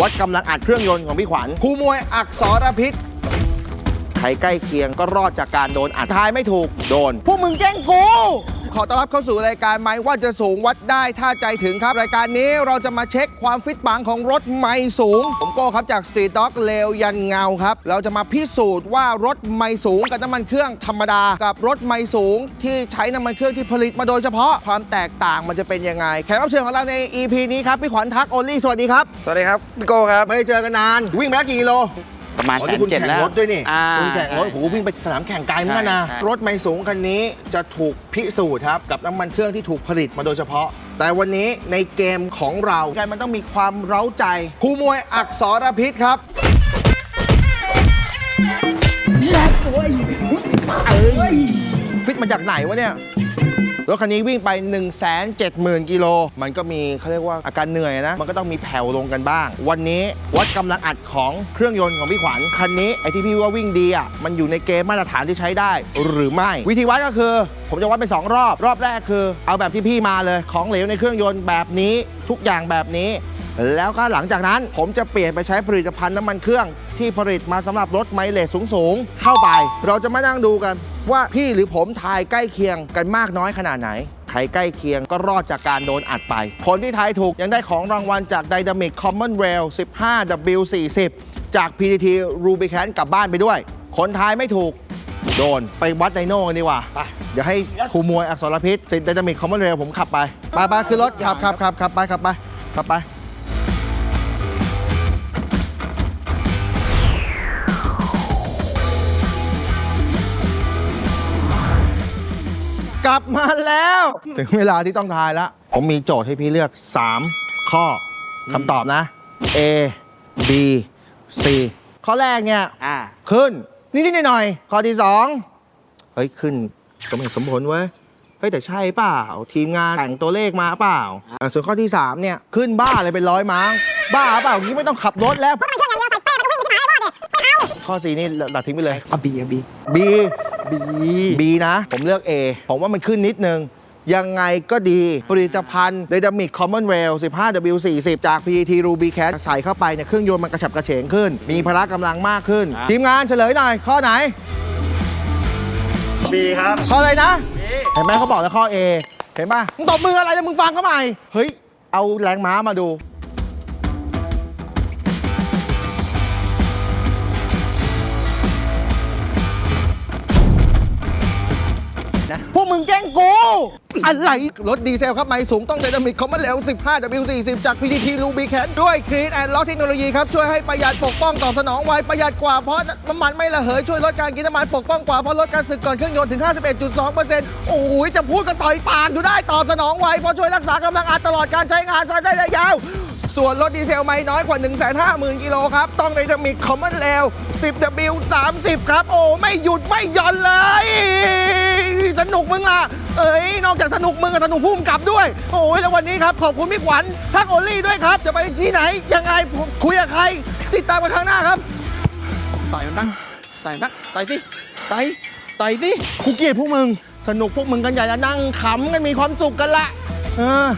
วัดกำลังอัดเครื่องยนต์ของพี่ขวัญครูมวยอักษรพิษใครใกล้เคียงก็รอดจากการโดนอัดทายไม่ถูกโดน พวกมึงแกล้งกู ขอต้อนรับเข้าสู่รายการไม้ว่าจะสูงวัดได้ถ้าใจถึงครับ รายการนี้เราจะมาเช็คความฟิตปังของรถไม่สูง ผมโก้ครับจากสตรีทด็อกเลวยันเงาครับ เราจะมาพิสูจน์ว่ารถไม่สูงกับน้ำมันเครื่องธรรมดา กับรถไม่สูงที่ใช้น้ำมันเครื่องที่ผลิตมาโดยเฉพาะความแตกต่างมันจะเป็นยังไงแขกรับเชิญของเราใน EP นี้ครับพี่ขวัญทักโอลี่สวัสดีครับสวัสดีครับพี่โก้ครับไม่ได้เจอกันนานวิ่งไปแล้วกี่กิโล ประมาณอ๋อแสนี่นคุณเจ็ดแข่งแล้วรถด้วยนี่อ่า คุณแข่งรถโอ้โหวิ่งไปสนามแข่งไกลเหมือนกันนะใช่ใช่ รถไม่สูงคันนี้จะถูกพิสูจน์ครับกับน้ำมันเครื่องที่ถูกผลิตมาโดยเฉพาะ แต่วันนี้ในเกมของเราการมันต้องมีความเร้าใจครูมวยอักษรพิษครับฟิตมาจากไหนวะเนี่ย รถคันนี้วิ่งไป 1 7 0 0 0 0กิโลมันก็มีเขาเรียกว่าอาการเหนื่อยนะ มันก็ต้องมีแผ่วลงกันบ้าง วันนี้วัดกำลังอัดของเครื่องยนต์ของพี่ขวัญคันนี้ไอ้ที่พี่ว่าวิ่งดีอะมันอยู่ในเกณฑ์มาตรฐานที่ใช้ได้ หรือไม่ วิธีวัดก็คือ ผมจะวัดเป็นสองรอบ รอบแรกคือ เอาแบบที่พี่มาเลยของเหลวในเครื่องยนต์แบบนี้ทุกอย่างแบบนี้ แล้วก็หลังจากนั้นผมจะเปลี่ยนไปใช้ผลิตภัณฑ์น้ำมันเครื่อง ที่ผลิตมาสำหรับรถไมเลสสูงๆ เข้าไป เราจะมานั่งดูกัน ว่าพี่หรือผมทายใกล้เคียงกันมากน้อยขนาดไหน ใครใกล้เคียงก็รอดจากการโดนอัดไป คนที่ทายถูกยังได้ของรางวัลจาก Dynamic Commonwealth 15W40 จาก PTT Rubicon กลับบ้านไปด้วย คนทายไม่ถูกโดน ไปวัดไดโน่กันดีกว่าไปเดี๋ยวให้ครูมวยอักษรพิษไดนามิกคอมมอนเรลผมขับไป ไปไปคือรถขับขับขับขับไปขับไปขับไป กลับมาแล้ว ถึงเวลาที่ต้องทายแล้วผมมีโจทย์ให้พี่เลือก 3 ข้อคำตอบนะ A B C ข้อแรกเนี่ยอ่า ขึ้น นิดๆหน่อยๆข้อที่สองเฮ้ย ขึ้นสมเหตุสมผลเว้ย เฮ้ย แต่ใช่เปล่า ทีมงานแต่งตัวเลขมาเปล่าอะส่วนข้อที่3เนี่ย ขึ้นบ้าเลยเป็นร้อยม้ง บ้าเปล่าอย่างนี้ไม่ต้องขับรถแล้ว ข้อสีนี่ตัดทิ้งไปเลย เอาบีเอาบี B บี B นะ ผมเลือก A ผมว่ามันขึ้นนิดนึง ยังไงก็ดีผลิตภัณฑ์ Dynamic Commonwealth 15W40 จาก PTT Ruby Cat ใส่เข้าไปเนี่ยเครื่องยนต์มันกระฉับกระเฉงขึ้น มีพละกำลังมากขึ้น ทีมงานเฉลยหน่อย ข้อไหนบีครับ ข้ออะไรนะ เห็นไหมเขาบอกแล้วข้อ A เห็นป่ะมึงตบมืออะไรแล้วมึงฟังเขาใหม่เฮ้ย เอาแรงม้ามาดู อะไร รถดีเซลครับ ไม่สูงต้องไดนามิกคอมมอนเร็ว 15W40 จาก PTT Rubicon ด้วย Clean and Lock เทคโนโลยีครับ ช่วยให้ประหยัดปกป้องต่อสนองไวประหยัดกว่าเพราะน้ำมันไม่ระเหย ช่วยลดการกินน้ำมันปกป้องกว่าเพราะลดการสึกก่อนเครื่องยนต์ถึง 51.2%โอ้ยจะพูดกันต่อยปากอยู่ได้ตอบสนองไวเพราะช่วยรักษากำลังอัดตลอดการใช้งานใช้ได้ยาวส่วนรถดีเซลไม่น้อยกว่า 150,000 กิโลครับ ต้องไดนามิกคอมมอนเร็ว 10W30 ครับ โอ้ไม่หยุดไม่หย่อนเลย นุกมึงล่ะ เอ้ย นอกจากสนุกมึงก็สนุกพุ่มกลับด้วย โอ้ยแล้ววันนี้ครับ ขอบคุณพี่ขวัญทักโอลี่ด้วยครับ จะไปที่ไหน ยังไงผมคุยกับใคร ติดตามกันข้างหน้าครับต่อยมันตั้งต่อยมันตั้งต่อยสิต่อยต่อยสิกูเกลียดพวกมึง สนุกพวกมึงกันใหญ่แล้วนั่งขำกันมีความสุขกันละเออ